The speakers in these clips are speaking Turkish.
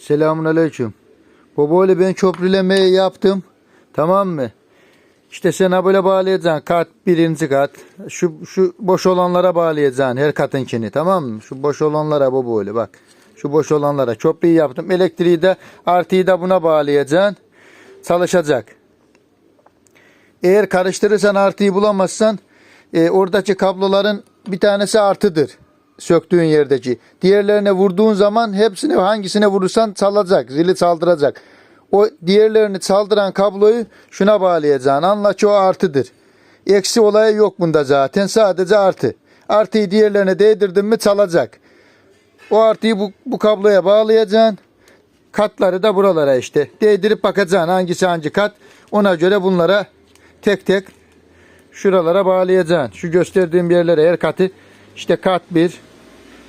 Selamun aleyküm. Babayla ben köprülemeyi yaptım. Tamam mı? İşte sen böyle bağlayacaksın. Kat birinci kat. Şu, şu boş olanlara bağlayacaksın her katınkini tamam mı? Şu boş olanlara bu böyle bak. Şu boş olanlara köprüyü yaptım. Elektriği de artıyı da buna bağlayacaksın. Çalışacak. Eğer karıştırırsan artıyı bulamazsan e, oradaki kabloların bir tanesi artıdır. Söktüğün yerdeki. Diğerlerine vurduğun zaman hepsine hangisine vurursan çalacak. Zili çaldıracak. O diğerlerini çaldıran kabloyu şuna bağlayacaksın. Anla ki o artıdır. Eksi olayı yok bunda zaten. Sadece artı. Artıyı diğerlerine değdirdin mi çalacak. O artıyı bu, bu kabloya bağlayacaksın. Katları da buralara işte. Değdirip bakacaksın hangisi hangi kat. Ona göre bunlara tek tek şuralara bağlayacaksın. Şu gösterdiğim yerlere her katı işte kat 1,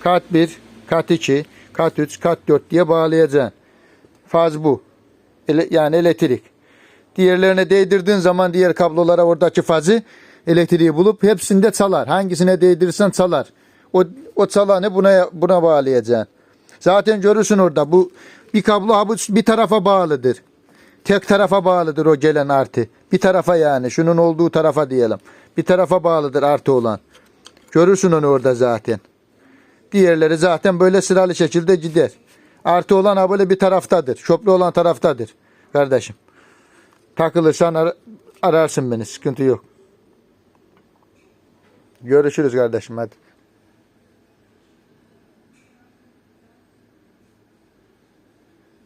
kat 1, kat 2, kat 3, kat 4 diye bağlayacaksın. Faz bu. Ele- yani elektrik. Diğerlerine değdirdiğin zaman diğer kablolara oradaki fazı elektriği bulup hepsinde çalar. Hangisine değdirirsen çalar. O, o çalanı buna buna bağlayacaksın. Zaten görürsün orada bu bir kablo bir tarafa bağlıdır. Tek tarafa bağlıdır o gelen artı. Bir tarafa yani şunun olduğu tarafa diyelim. Bir tarafa bağlıdır artı olan. Görürsün onu orada zaten. Diğerleri zaten böyle sıralı şekilde gider. Artı olan ha böyle bir taraftadır. Şoplu olan taraftadır. Kardeşim. Takılırsan ar- ararsın beni. Sıkıntı yok. Görüşürüz kardeşim hadi.